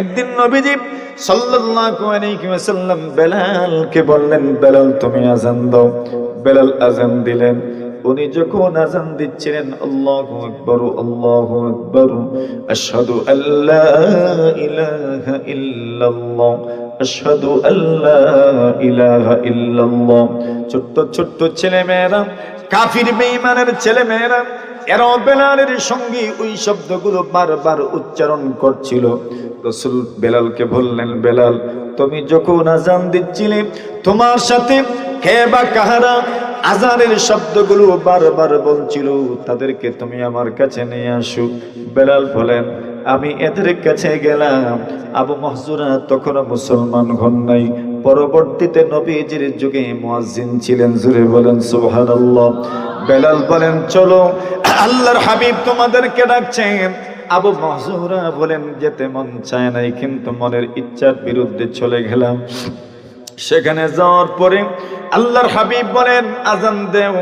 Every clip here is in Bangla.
একদিন নবীজি সাল্লাল্লাহু আলাইহি ওয়াসাল্লাম বেলালকে বললেন, বেলাল, তুমি আজান দাও। বেলাল আজান দিলেন। উনি যখন আজান দিচ্ছিলেন, আল্লাহু আকবার আল্লাহু আকবার, আশহাদু আল্লা ইলাহা ইল্লাল্লাহ, আশহাদু আল্লা ইলাহা ইল্লাল্লাহ। ছোট্ট ছোট্ট ছেলে মেয়েরা কাফির বেঈমানের ছেলে মেয়েরা এরাও বেলালের সঙ্গে ওই শব্দগুলো বারবার উচ্চারণ করছিল। রসুল বেলালকে বললেন, বেলাল, তুমি যখন আজান দিচ্ছিলে, তোমার সাথে কে বা কাহারা আজানের শব্দগুলো বারবার বলছিল, তাদেরকে তুমি আমার কাছে নিয়ে আসো। বেলাল বলেন, আমি এদের কাছে গেলাম। আবু মহজুরা তখনও মুসলমান হন নাই। পরবর্তীতে নবীজির যুগে মুয়াজ্জিন ছিলেন। জুড়ে বলেন, সুবহানাল্লাহ। বেলাল বলেন, চলো, আল্লাহর হাবিব তোমাদেরকে ডাকছেন। আবু মহজুরা বলেন, যেতে মন চায় নাই, কিন্তু মনের ইচ্ছার বিরুদ্ধে চলে গেলাম। সেখানে যাওয়ার পরে আল্লাহর হাবিব বলেন, আজান দেও।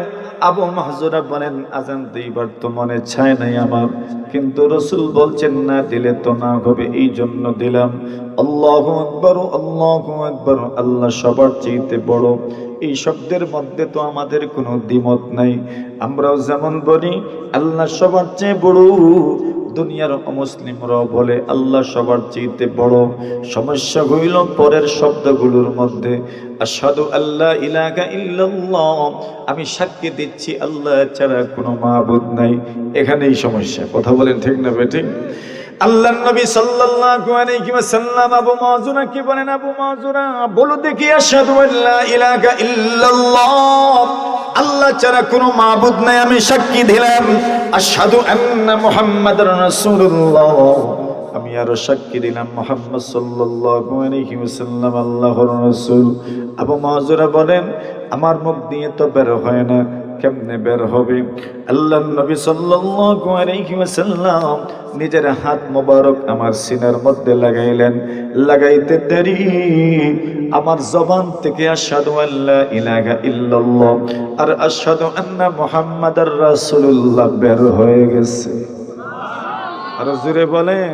আবু মাহজুরা বলেন, আজান দিবার তো মনে চায় নাই আমার, কিন্তু রসুল বলছেন, না, দিলে তো না হবে এই জন্য দিলাম। আল্লাহ আকবর আল্লাহ আকবর, আল্লাহ সবার চাইতে বড়। এই শব্দের মধ্যে তো আমাদের কোনো দ্বিমত নাই। আমরাও যেমন বলি, আল্লাহ সবার চেয়ে বড়। দুনিয়ার অমুসলিমরাও বলে, আল্লাহ সবার চাইতে বড়। সমস্যা হইল পরের শব্দগুলোর মধ্যে আসাদু আল্লাহ ইলাকা ইল্লাল্লাহ। আমি সাক্ষী দিচ্ছি, আল্লাহ ছাড়া কোনো মাহবুদ নাই। এখানেই সমস্যা। কথা বলেন ঠিক না বেঠিক? আল্লাহ নবী সাল্লাল্লাহু আলাইহি ওয়াসাল্লাম আবু মাযুরা কি বলেন? আবু মাযুরা বলো দেখি, আশহাদু আল্লা ইলাহা ইল্লাল্লাহ। আল্লাহ ছাড়া কোনো মাবুদ নাই, আমি সাক্ষী দিলাম। আশহাদু আন্না মুহাম্মাদার রাসূলুল্লাহ। আমি আরও সাক্ষী দিলাম, মোহাম্মদ সাল্লাল্লাহু আলাইহি ওয়াসাল্লাম, আল্লাহর রাসূল। আবু মাযুরা বলেন, আমার মুখ দিয়ে তো বের হয় না। কেমনে বের হবে? আল্লাহ নবী সাল্লাল্লাহু আলাইহি ওয়াসাল্লাম নিজের হাত মোবারক আমার সিনার মধ্যে লাগাইলেন। লাগাইতে দেরি। আমার জবান থেকে আশহাদু আল্লা ইলাহা ইল্লাল্লাহ আর আশহাদু আন্না মুহাম্মাদার রাসূলুল্লাহ বের হয়ে গেছে। আর জোরে বলেন।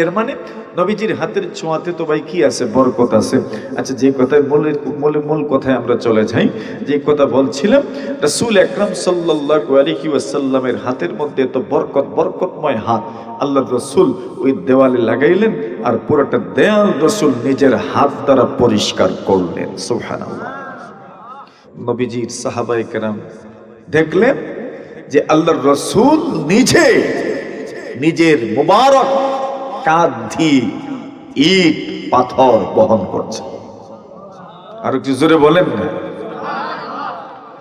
এর মানে নবীজির হাতের ছোঁয়াতে তো ভাই কি আছে? বরকত আছে। আচ্ছা যে কথায় মূলের মূল মূল কথায় আমরা চলে যাই, যে কথা বলছিলাম, রাসূল আকরাম সাল্লাল্লাহু আলাইহি ওয়াসাল্লামের হাতের মধ্যে তো বরকত, বরকতময় হাত আল্লাহ রসুল ওই দেওয়ালে লাগাইলেন আর পুরোটা দেয়াল রসুল নিজের হাত দ্বারা পরিষ্কার করলেন। সুবহানাল্লাহ। নবীজির সাহাবাই কেরাম দেখলেন যে আল্লাহর রসুল নিজে, নিজের মুবারক কাঁধ দিয়ে ইট পাথর বহন করছে আর একটু জোরে বলেন না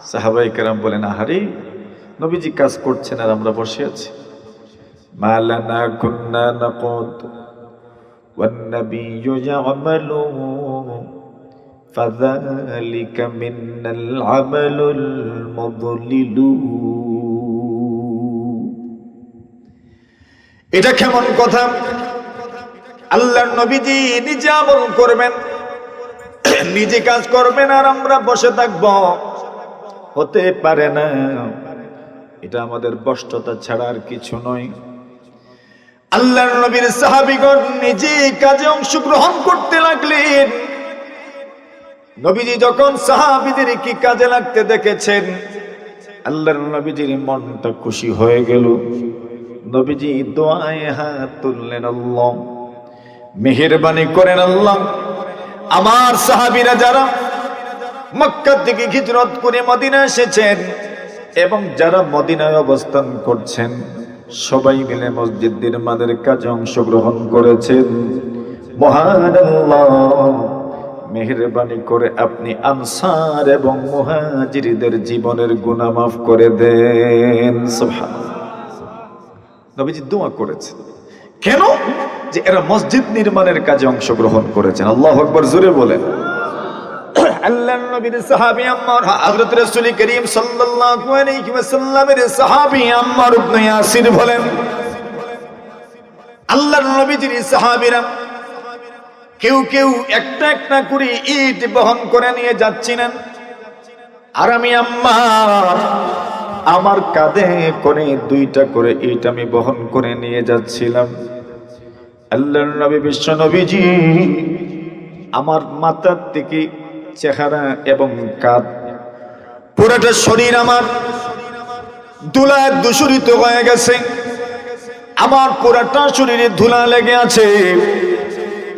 সাহাবাই কেরাম বলেন আহারে নবীজি কাজ করছেন আর আমরা বসে আছি মালানা কুন্না নাকুদ والنبي يعمل فذلك منا العمل المضلل এটা কেমন কথা আল্লাহর নবীজি নিজে আমল করবেন, নিজে কাজ করবেন আর আমরা বসে থাকব। হতে পারে না। এটা আমাদের বষ্টতা ছাড়া আর কিছু নয়। আল্লাহর নবীর সাহাবিগণ নিজে কাজে অংশগ্রহণ করতে লাগলেন। নবীজি যখন সাহাবিদের কি কাজে লাগতে দেখেছেন, আল্লাহর নবীজির মনটা খুশি হয়ে গেল। নবীজি দোয়ায় হাত তুললেন, আল্লাহ। মেহেরবানি করেন আল্লাহ। আমার সাহাবিরা যারা মক্কা থেকে হিজরত করে মদিনা এসেছেন এবং যারা মদিনায় অবস্থান করছেন, সবাই মিলে মসজিদ নির্মাণের কাজে অংশগ্রহণ করেছেন। মহান মেহরবানি করে আপনি আনসার এবং মুহাজিরদের জীবনের গুনাহ মাফ করে দেন। সুবহানাল্লাহ। নবীজি দোয়া করেছেন। কেন? যে এরা মসজিদ নির্মাণের কাজে অংশগ্রহণ করেছেন। আল্লাহ আকবর জোরে বলেন। আল্লাহ নবীর সাহাবী আম্মার হযরত রাসূল করিম সাল্লাল্লাহু আলাইহি ওয়াসাল্লামের সাহাবী আম্মার ইবনে ইয়াসির বলেন আল্লাহর নবীজির সাহাবীরা কেউ কেউ একটা একটা করে ইট বহন করে নিয়ে যাচ্ছিলেন। আর আমি আম্মা আমার কাঁধে করে দুইটা করে ইট আমি বহন করে নিয়ে যাচ্ছিলাম। আল্লাহর নবী বিশ্ব নবীজি আমার মাথার থেকে চেহারা এবং কাঁধ। পুরোটা শরীর আমার ধুলায় দূষরিত হয়ে গেছে। আমার পুরাটা শরীরে ধুলা লেগে আছে।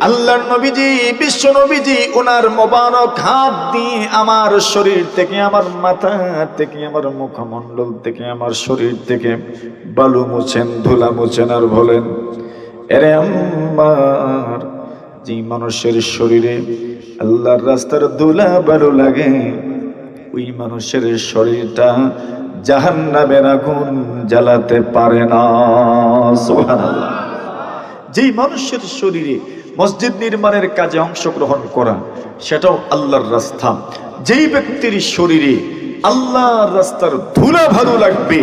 আল্লাহর নবীজি, বিশ্ব নবীজি, ওনার মোবারক হাত দিয়ে আমার শরীর থেকে, আমার মাথা থেকে, আমার মুখমণ্ডল থেকে, আমার শরীর থেকে বালু মুছেন, ধুলা মুছেন আর বলেন এরে আমার যে মানুষের শরীরে আল্লাহর রাস্তার ধুলা বালু লাগে, ওই মানুষের শরীরটা জাহান্নামের আগুন জ্বালাতে পারে না। সুবহানাল্লাহ। যেই মানুষের শরীরে মসজিদ নির্মাণের কাজে অংশগ্রহণ করা, সেটাও আল্লাহর রাস্তা। যেই ব্যক্তির শরীরে আল্লাহর রাস্তার ধুলা ভালো লাগবে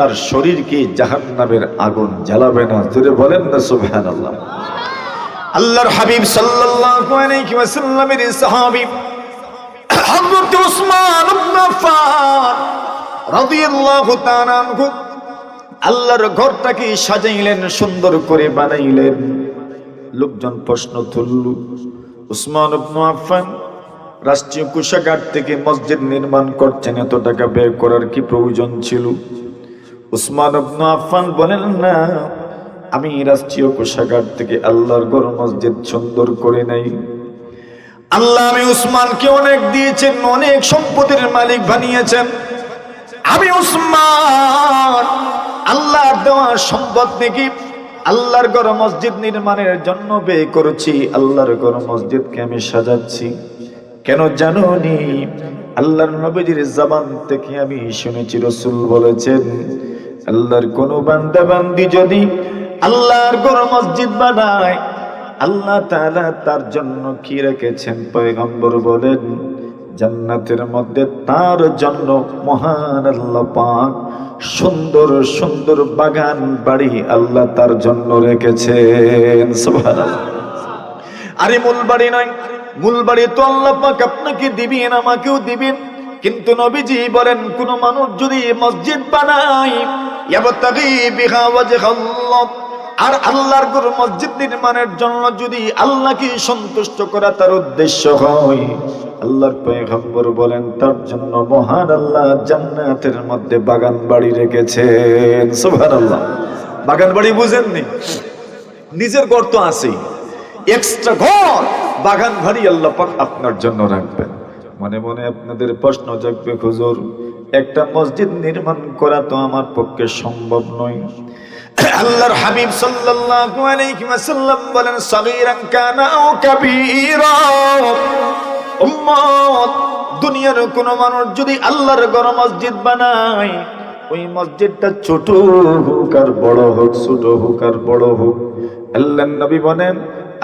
তার শরীরকে জাহান্নামের আগুন জ্বালাবে না। জোরে বলেন না, সুবহানাল্লাহ। আল্লাহর হাবিব সাল্লাল্লাহু আলাইহি ওয়াসাল্লামের সাহাবী হযরত উসমান ইবনে আফফান রাদিয়াল্লাহু তাআলা আনহু আল্লাহর ঘরটাকে সাজাইলেন, সুন্দর করে বানাইলেন। লোকজন প্রশ্ন তুলল, উসমান ইবনে আফফান, রাষ্ট্রীয় কোষাগার থেকে মসজিদ নির্মাণ করছেন, এত টাকা ব্যয় করার কি প্রয়োজন ছিল? উসমান আফফান বলেন না, আমি রাষ্ট্রীয় কোষাগার থেকে আল্লাহর ঘর মসজিদ সুন্দর করে নাই। আল্লাহ আমি উসমানকে অনেক দিয়েছেন, অনেক সম্পত্তির মালিক বানিয়েছেন। আমি উসমান, আল্লাহর দেওয়া সম্পদ থেকে আল্লাহর ঘর মসজিদ নির্মাণের জন্য ব্যয় করেছি, আল্লাহর ঘর মসজিদকে আমি সাজাচ্ছি। কেন জানো নি আল্লাহর নবীজির জবান থেকে আমি শুনেছি, রসুল বলেছেন আল্লাহর কোন বান্দা বান্দি যদি আল্লাহর ঘর মসজিদ বানায়, আল্লাহ তাআলা তার জন্য কি রেখেছেন? পয়গম্বর বলেন, জান্নাতের মধ্যে তার জন্য মহান আল্লাহ পাক সুন্দর সুন্দর বাগান বাড়ি আল্লাহ তার জন্য রেখেছেন। আরে মূল বাড়ি নয়, মূল বাড়ি তো আল্লাহ পাক আপনাকে দিবেন, আমাকেও দিবেন। কিন্তু নবীজি বলেন, কোন মানুষ যদি মসজিদ বানায় আর আল্লাহর ঘর মসজিদ নির্মাণের জন্য যদি আল্লাহকে সন্তুষ্ট করা তার উদ্দেশ্য হয়, আল্লাহর পয়গম্বর বলেন, তার জন্য মহান আল্লাহ জান্নাতের মধ্যে বাগান বাড়ি রেখেছেন। সুবহানাল্লাহ। বাগান বাড়ি বুঝেননি? নিজের ঘর তো আছেই। এক্সট্রা ঘর, বাগান বাড়ি আল্লাহ পাক আপনার জন্য রাখবেন। মনে মনে আপনাদের প্রশ্ন জাগবে, হুজুর, একটা মসজিদ নির্মাণ করা তো আমার পক্ষে সম্ভব নয়। আল্লাহর হাবিব সাল্লাল্লাহু আলাইহি ওয়াসাল্লাম বলেন, সগীরান কানা আও কাবীরা। উম্মত, দুনিয়ার কোন মানুষ যদি আল্লাহর ঘর মসজিদ বানায়, ওই মসজিদটা ছোট হোক আর বড় হোক, ছোট হোক আর বড় হোক। আল্লাহ নবী বলেন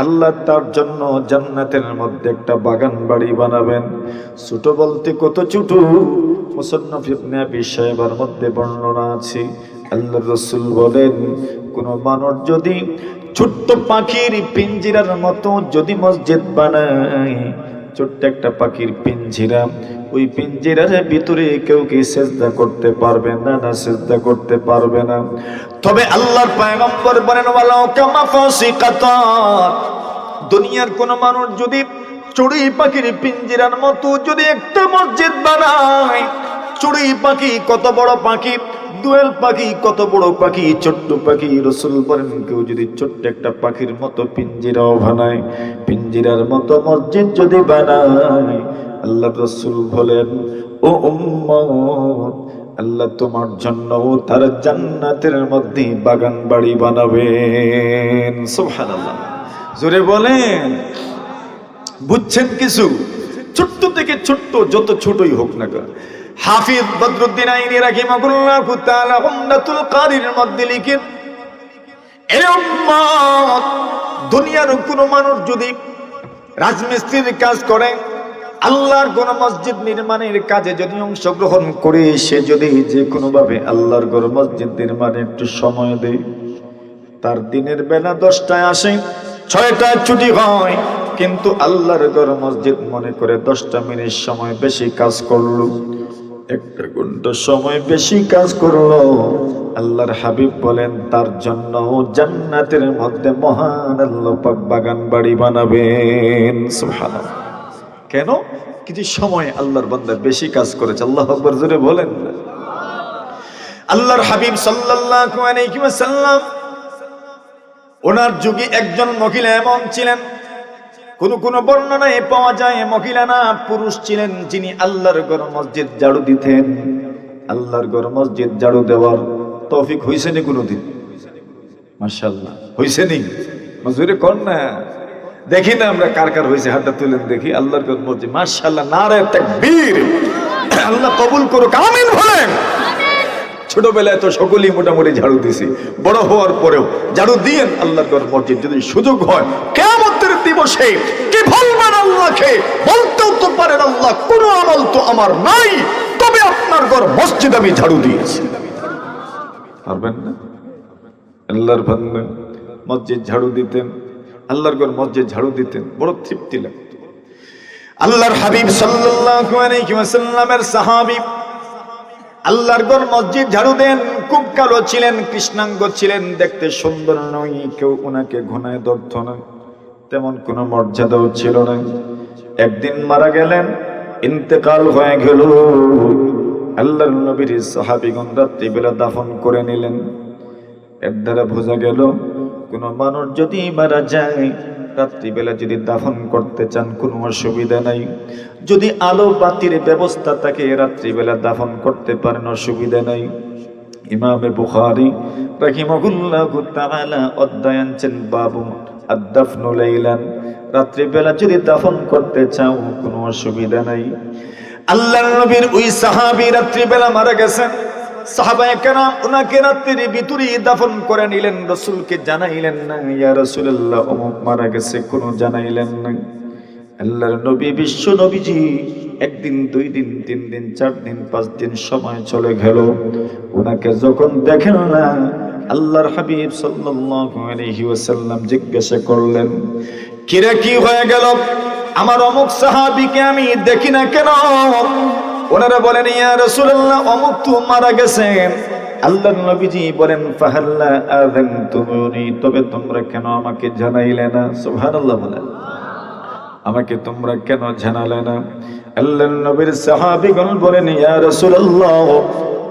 আল্লাহ তার জন্য জান্নাতের মধ্যে একটা বাগান বাড়ি বানাবেন। ছোট বলতে কত ছোট? মুসন্নফ ইবনে আবি মধ্যে বর্ণনা আছে। আল্লাহ রসুল বলেন, কোন মানুষ যদি ছোট্ট পাখির পিঞ্জিরার মতো যদি মসজিদ বানায়, ছোট্ট একটা পাখির পিঞ্জিরা ওই পিঞ্জিরার ভিতরে কেউ কি সেজদা করতে পারবে না না সেজদা করতে পারবে না। তবে আল্লাহর পয়গম্বর বলেন, ওয়ালাউ কামা ফাসিকাতাত দুনিয়ার কোন মানুষ যদি চড়ুই পাখির পিঞ্জিরার মতো যদি একটা মসজিদ বানায়, চড়ুই পাখি কত বড় পাখি, দোয়েল পাখি কত বড় পাখি, ছোট্ট পাখি, রসুল বলেন, কেউ যদি ছোট্ট একটা পাখির মতো পিঞ্জিরাও বানায়, পিঞ্জিরার মতো মসজিদ যদি বানায় আল্লাহ রসুল বলেন, ও উম্মত, আল্লাহ তোমার জন্য তার জান্নাতের মধ্যে বাগান বাড়ি বানাবেন। সুবহানাল্লাহ। জোরে বলেন। বুঝছেন কিছু? ছোট্ট থেকে ছোট্ট, যত ছোটই হোক না কেন। হাফিজ বদরুদ্দিন আইনি রাহিমাহুল্লাহ তাআলা উমদাতুল কারির মধ্যে লিখেন, এ উম্মত, দুনিয়ার কোন মানুষ যদি রাজমিস্ত্রির কাজ করে আল্লাহর কোন মসজিদ নির্মাণের কাজে যদি অংশগ্রহণ করে, সে যদি যে কোনো ভাবে আল্লাহর কোন মসজিদ নির্মাণে একটু সময় দেয়, তার দিনের বেলা দশটায় আসে, ছয়টায় ছুটি হয়। কিন্তু আল্লাহর ঘর মসজিদ মনে করে দশটা মিনিট সময় বেশি কাজ করল, একটা ঘণ্টা সময় বেশি কাজ করল। আল্লাহর হাবিব বলেন, তার জন্য জান্নাতের মধ্যে মহান আল্লাহ পাক বাগান বাড়ি বানাবেন। সুবহানাল্লাহ। কেন? কিছু সময় আল্লাহর বান্দা বেশি কাজ করেছে, আল্লাহ আকবর জোরে বলেন। আল্লাহর হাবিব সাল্লাল্লাহু আলাইহি ওয়াসাল্লাম, ওনার যুগে একজন মহিলা এমন ছিলেন, কোন কোন বর্ণনায় পাওয়া যায় মহিলা না, পুরুষ ছিলেন যিনি আল্লাহর ঘর মসজিদ ঝাড়ু দিতেন। আল্লাহর ঘর মসজিদ ঝাড়ু দেওয়ার তৌফিক হইছে নি কোনোদিন? মাশাআল্লাহ, হইছে নি। মজুরে কর না। দেখি না আমরা কার কার হয়েছে, হাতটা তুলেন দেখি। আল্লাহর ঘর মসজিদ মাশাআল্লাহ, নারে তাকবীর। আল্লাহ কবুল করুক, আমিন বলেন। ছোটবেলায় তো সকলেই মোটামুটি ঝাড়ু দিছি। বড় হওয়ার পরেও ঝাড়ু দিয়েন আল্লাহর মসজিদ যদি সুযোগ হয় কেমতের দিবসে কি বলবেন আল্লাহকে? বলতেও তো পারেন আল্লাহ, কোন আমল তো আমার নাই। তবে আপনার ঘর মসজিদ আমি ঝাড়ু দিয়েছি। পারবেন না? আল্লাহর মসজিদ ঝাড়ু দিতেন। আল্লাহর ঘর মসজিদ ঝাড়ু দিতেন। বড় তৃপ্তি লাগতো। আল্লাহর হাবিব সাল্লাল্লাহু আলাইহি ওয়াসাল্লামের সাহাবী আল্লাহর ঘর মসজিদ ঝাড়ু দেন। খুব কালো ছিলেন, কৃষ্ণাঙ্গ ছিলেন, দেখতে সুন্দর নয়, কেউ ওনাকে ঘনায় ধরত না। তেমন কোনো মর্যাদাও ছিল না। একদিন মারা গেলেন, ইন্তেকাল হয়ে গেল। আল্লাহর নবীর সাহাবিগণ রাত্রিবেলা দাফন করে নিলেন। এর দ্বারা বোঝা গেল কোনো মানুষ যদি মারা যায়, রাত্রিবেলা যদি দাফন করতে চান, কোনো অসুবিধা নাই। যদি আলো বাতির ব্যবস্থা থাকে, রাত্রিবেলা দাফন করতে পারেন, অসুবিধা নাই। ইমামে বুখারি রাহিমাহুল্লাহু তাআলা অধ্যায় আনছেন বাবু আদাফনু লাইলান। রাত্রিবেলা যদি দাফন করতে চাও, কোনো অসুবিধা নাই। আল্লাহর নবীর ওই সাহাবী রাত্রিবেলা মারা গেছেন। সাহাবায়ে দাফন করে নিলেন, রসুলকে জানাইলেন না, ইয়া অমুক মারা গেছে, কোনো জানাইলেন না। আল্লাহর নবী একদিন, দুই দিন, তিন দিন, চার দিন, পাঁচ দিন সময় চলে গেল। ওনাকে যখন দেখেন না, আল্লাহর হাবিব ওয়াসাল্লাম জিজ্ঞাসা করলেন, কিরে, কি হয়ে গেল? আমার অমুক সাহাবীকে আমি দেখি না কেন? ওনারা বলেন, ইয়া রাসূলুল্লাহ, অমুক তো মারা গেছেন আল্লাহর নবীজি বলেন, ফাহাল্লা আযানতুমুনি তবে তোমরা কেন আমাকে জানাইলে না? সুবহানাল্লাহ বলেন। আমাকে তোমরা কেন জানালে না? আল্লাহর নবীর সাহাবীগণ বলেন, ইয়া রাসূলুল্লাহ,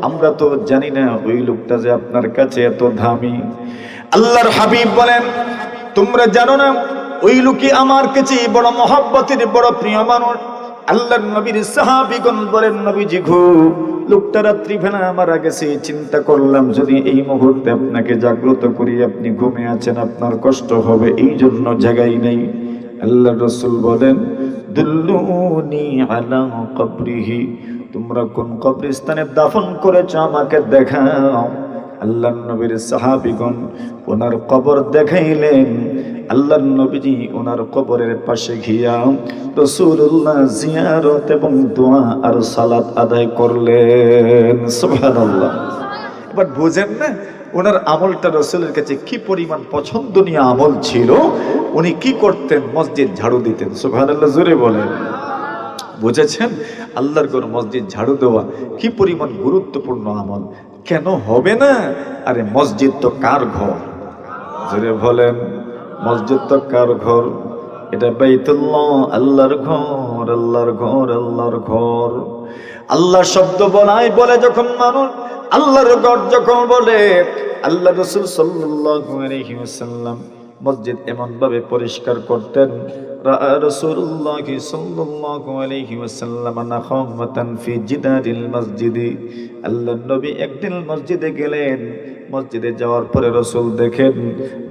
আমরা তো জানি না ওই লোকটা যে আপনার কাছে এত দামি। আল্লাহর হাবিব বলেন, তোমরা জানো না, ওই লোকই আমার কাছে বড় মহব্বতের বড় প্রিয় মানুষ। আল্লাহর নবীর সাহাবীগণ বলেন, নবীজি ঘু লোকটা রাত্রি ভেলা মারা গেছে। চিন্তা করলাম, যদি এই মুহূর্তে আপনাকে জাগ্রত করি, আপনি ঘুমে আছেন, আপনার কষ্ট হবে, এই জন্য জায়গাই নেই। আল্লাহ রসুল বলেন, দুল্লুনি আলা কবরিহি, তোমরা কোন কবরস্থানে দাফন করেছ আমাকে দেখাও। আল্লাহ নবীর সাহাবিগণ ওনার কবর দেখাইলেন। আল্লাহ নবীজি ওনার কবরের পাশে ঘিয়া রসুল্লাহ জিয়ারত এবং দোয়া আর সালাত আদায় করলেন। সুবহানাল্লাহ। এবার বুঝেন না, ওনার আমলটা রসুলের কাছে কি পরিমাণ পছন্দনীয় আমল ছিল, উনি কি করতেন, মসজিদ ঝাড়ু দিতেন। সুবহানাল্লাহ, জোরে বলেন। বুঝেছেন? আল্লাহর ঘর মসজিদ ঝাড়ু দেওয়া কি পরিমাণ গুরুত্বপূর্ণ আমল? কেন হবে না? আরে মসজিদ তো কার ঘর? জোরে বলেন। মসজিদ তো কার ঘর? এটা বেতুল্লাহ আল্লাহর ঘর আল্লাহর ঘর আল্লাহর ঘর। আল্লাহ শব্দ বলাই বলে যখন মানুষ, আল্লাহর ঘর যখন বলে, আল্লাহ রসুল সাল্লাহ মসজিদ এমন ভাবে পরিষ্কার করতেন রাসূলুল্লাহ সাল্লাল্লাহু আলাইহি ওয়াসাল্লাম নাখামাতান ফি জিদারিল মসজিদি। আল্লাহর নবী একদিন মসজিদে গেলেন। মসজিদে যাওয়ার পরে রসুল দেখেন,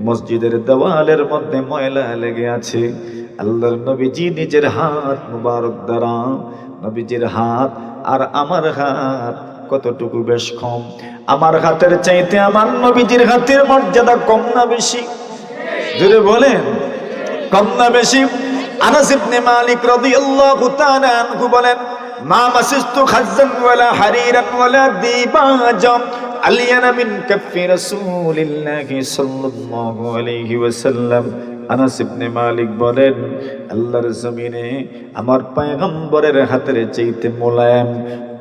মসজিদের দেওয়ালের মধ্যে ময়লা লেগে আছে। আল্লাহর নবীজি নিজের হাত মুবারক দ্বারা, নবীজির হাত, আর আমার হাত কতটুকু বেশ কম? আমার হাতের চাইতে আমার নবীজির হাতের মর্যাদা কম না বেশি। জোরে বলেন। কম না বেশি। আনাস ইবনে মালিক রাদিয়াল্লাহু তাআলা আনহু বলেন, মা মাসিস্তু খাজ্জান ওয়ালা হারিরান ওয়ালা দিবাজাম আলিয়ানা মিন কাফি রাসূলিল্লাহি সাল্লাল্লাহু আলাইহি ওয়াসাল্লাম। আনাস ইবনে মালিক বলেন, আল্লাহর জমিনে আমার পয়গম্বরের হাতের চাইতে মোলায়েম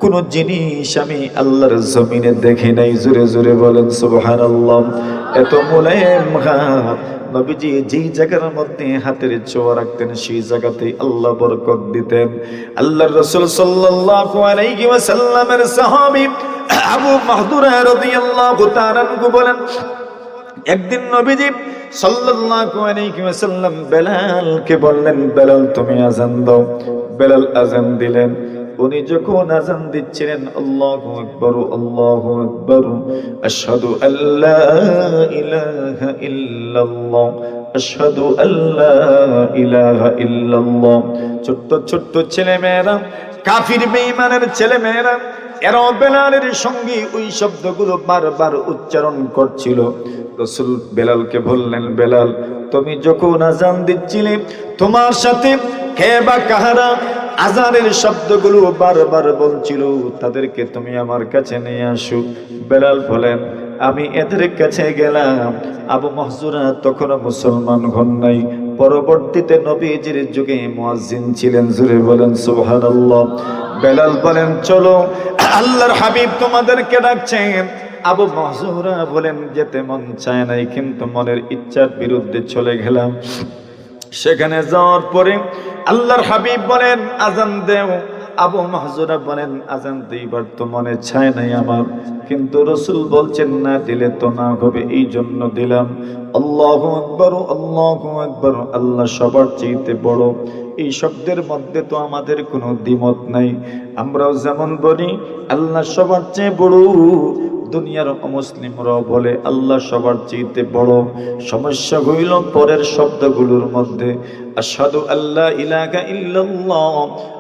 কোন জিনিস আমি আল্লাহর জমিনে দেখি নাই। জোরে জোরে বলেন, সুবহানাল্লাহ, এত মোলায়েম হাত নবীজি যেই জায়গার মধ্যে হাতের ছোঁয়া রাখতেন, সেই জায়গাতে আল্লাহ বরকত দিতেন। আল্লাহর রাসূল সাল্লাল্লাহু আলাইহি ওয়াসাল্লামের সাহাবী আবু মাহদুরা রাদিয়াল্লাহু তাআলা বলেন, একদিন নবীজি সাল্লাল্লাহু আলাইহি ওয়াসাল্লাম বেলালকে বললেন, বেলাল, তুমি আজান দাও। বেলাল আজান দিলেন। উনি যখন আজান দিচ্ছিলেন, আল্লাহু আকবার আল্লাহু আকবার, আশহাদু আল্লা ইলাহা ইল্লাল্লাহ, আশহাদু আল্লা ইলাহা ইল্লাল্লাহ। ছোট্ট ছোট্ট ছেলে মেয়েরা কাফির বেঈমানের ছেলে মেয়েরা এরাও বেলালের সঙ্গে ওই শব্দগুলো বারবার উচ্চারণ করছিল। রসুল বেলালকে বললেন, বেলাল, তুমি যখন আজান দিচ্ছিলে, তোমার সাথে কে বা কাহারা, আজানের শব্দগুলো বারবার বলছিল, তাদেরকে তুমি আমার কাছে নিয়ে আসো। বেলাল বলেন, আমি এদের কাছে গেলাম। আবু মহজুরা তখনও মুসলমান হন নাই। পরবর্তীতে নবীজির যুগে মুয়াজ্জিন ছিলেন জুড়ে বলেন, সুবহানাল্লাহ। বেলাল বলেন, চলো, আল্লাহর হাবিব তোমাদেরকে ডাকছেন। আবু মহজুরা বলেন, যেতে মন চায় নাই, কিন্তু মনের ইচ্ছার বিরুদ্ধে চলে গেলাম। সেখানে যাওয়ার পরে আল্লাহর হাবিব বলেন, আজান দেও। আবু মাহজুরা বলেন, আজান দিবার তো মনে চায় নাই আমার। কিন্তু রসুল বলছেন, না দিলে তো না হবে এই জন্য দিলাম। আল্লাহ আকবর আল্লাহ আকবর। আল্লাহ সবার চেয়েতে বড়। এই শব্দের মধ্যে তো আমাদের কোনো দ্বিমত নাই। আমরাও যেমন বলি, আল্লাহ সবার চেয়ে বড়। দুনিয়ার অমুসলিমরাও বলে, আল্লাহ সবার চেয়েতে বড়। সমস্যা হইল পরের শব্দগুলোর মধ্যে আসাদু আল্লাহ ইলাকা ইল্লাল্লাহ।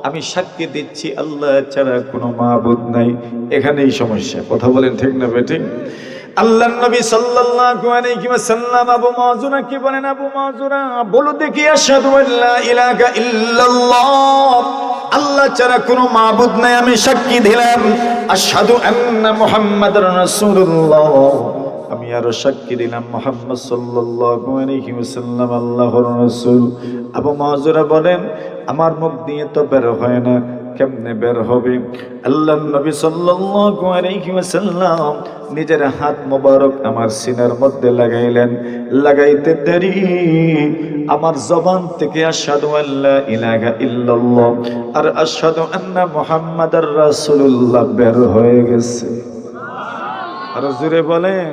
আমি সাক্ষী দিচ্ছি, আল্লাহ ছাড়া কোনো মাহবুদ নাই। এখানেই সমস্যা। কথা বলেন ঠিক না বেঠিক? আল্লাহ নবী সাল্লাল্লাহু আলাইহি ওয়াসাল্লাম আবু মাযুরা কি বলেন? আবু মাযুরা বলো দেখি, আশহাদু আল্লা ইলাহা ইল্লাল্লাহ। আল্লাহ ছাড়া কোনো মাবুদ নাই, আমি সাক্ষী দিলাম। আশহাদু আন্না মুহাম্মাদুর রাসূলুল্লাহ। আমি আরও সাক্ষী দিলাম মোহাম্মদ সাল্লাল্লাহু আলাইহি ওয়াসাল্লাম, আল্লাহর রাসূল। আবু মাযুরা বলেন, আমার মুখ দিয়ে তো বের হয় না কেমনে বের হবে? আল্লাহ নবী সাল্লাল্লাহু নিজের হাত মোবারক আমার সিনার মধ্যে লাগাইলেন। লাগাইতে দেরি। আমার জবান থেকে আশহাদু আল্লা ইলাহা ইল্লাল্লাহ আর আশহাদু আন্না মুহাম্মাদার রাসূলুল্লাহ বের হয়ে গেছে। আর জোরে বলেন।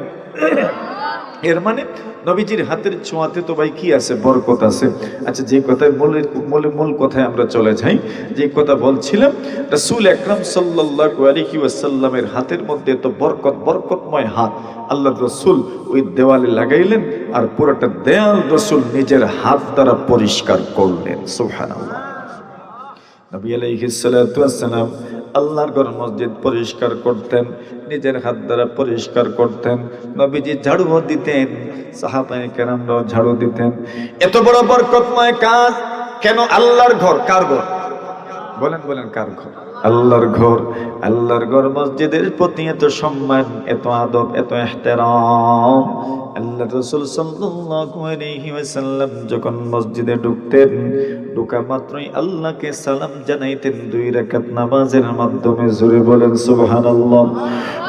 এর মানে নবীজির হাতের ছোঁয়াতে তো ভাই কি আছে? বরকত আছে। আচ্ছা যে কথায় মূল মূল মূল কথায় আমরা চলে যাই, যে কথা বলছিলাম, রাসূল আকরাম সাল্লাল্লাহু আলাইহি ওয়াসাল্লামের হাতের মধ্যে তো বরকত, বরকতময় হাত আল্লাহ রসুল ওই দেওয়ালে লাগাইলেন আর পুরোটা দেয়াল রসুল নিজের হাত দ্বারা পরিষ্কার করলেন। সুবহানাল্লাহ। নবী আলাইহিসসালাম আল্লাহর ঘর মসজিদ পরিষ্কার করতেন, নিজের হাত দ্বারা পরিষ্কার করতেন, নবীজি ঝাড়ুও দিতেন সাহাবাই কেরামরাও ঝাড়ু দিতেন। এত বড় বরকতময় কাজ, কেন আল্লাহর ঘর? কার ঘর? বলেন বলেন, কার ঘর? আল্লাহর ঘর আল্লাহর ঘর মসজিদের প্রতি এত সম্মান, এত আদব, এত এহতেরাম। আল্লাহ রসুল আলাইহি যখন মসজিদে ঢুকতেন, ঢোকা মাত্রই আল্লাহকে সালাম জানাইতেন, দুই রাকাত নামাজের মাধ্যমে জোরে বলেন, সুবহানাল্লাহ।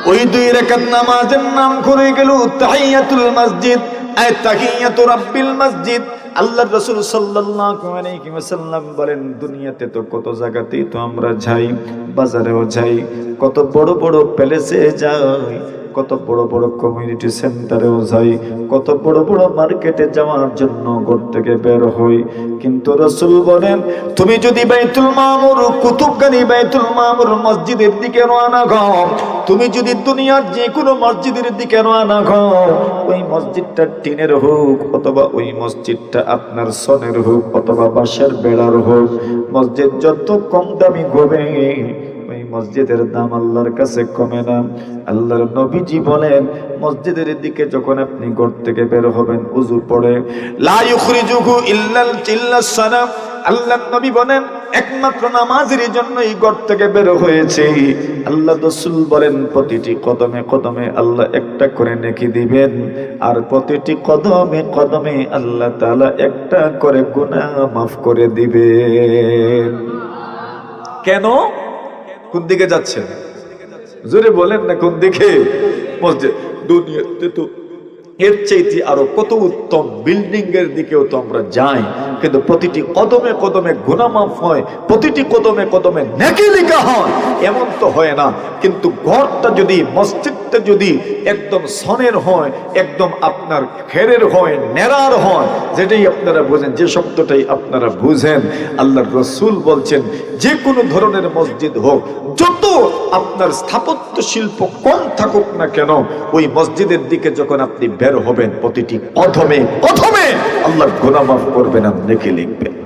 ওই দুই রাকাত নামাজের নাম করে গেল, তাহিয়াতুল মসজিদ আয় তাহিয়াতু রাব্বিল মসজিদ। আল্লাহ রসুল সাল্লাম বলেন, দুনিয়াতে তো কত জায়গাতেই তো আমরা যাই, বাজারেও যাই, কত বড় বড় প্যালেসে যাই কত বড় বড় কমিউনিটি সেন্টারেও যাই, কত বড় বড় মার্কেটে যাওয়ার জন্য ঘর থেকে বের হই। কিন্তু রসুল বলেন, তুমি যদি বাইতুল মামুর কুতুবখানি বাইতুল মামুর মসজিদের দিকে রওনা হও, তুমি যদি দুনিয়ার যে কোনো মসজিদের দিকে রওনা হও, ওই মসজিদটা টিনের হোক অথবা ওই মসজিদটা আপনার সনের হোক অথবা বাঁশের বেড়ার হোক, মসজিদ যত কম দামি হবে মসজিদের দাম আল্লাহর কাছে কমে না। আল্লাহর নবীজি বলেন, মসজিদের দিকে যখন আপনি ঘর থেকে বের হবেন উজু পড়ে, লা ইউখরিজুহু ইল্লাল চিল্লাস সালাম আল্লাহ নবী বলেন, একমাত্র নামাজের জন্য এই ঘর থেকে বের হয়েছে। আল্লাহ রসুল বলেন, প্রতিটি কদমে কদমে আল্লাহ একটা করে নেকি দিবেন, আর প্রতিটি কদমে কদমে আল্লাহ তাআলা একটা করে গুনাহ মাফ করে দিবেন। কেন? কোন দিকে যাচ্ছেন? জোরে বলেন না কোন দিকে? মসজিদ দুনিয়াতে তো এর চাইতে আরও কত উত্তম বিল্ডিং এর দিকেও তো আমরা যাই। কিন্তু প্রতিটি কদমে কদমে গুনামাফ হয়, প্রতিটি কদমে কদমে নেকি লেখা হয়। এমন তো হয় না, কিন্তু ঘরটা যদি, মসজিদটা যদি একদম সনের হয়, একদম আপনার খেরের হয় নেরার হয়, যেটাই আপনারা বোঝেন, যে শব্দটাই আপনারা বুঝেন আল্লাহ রসুল বলছেন, যে কোনো ধরনের মসজিদ হোক আপনার স্থাপত্য শিল্প কম থাকুক না কেন, ওই মসজিদের দিকে যখন আপনি বের হবেন প্রতিটি কদমে কদমে আল্লাহ গোনা মাফ করবেন আপনি লিখবেন।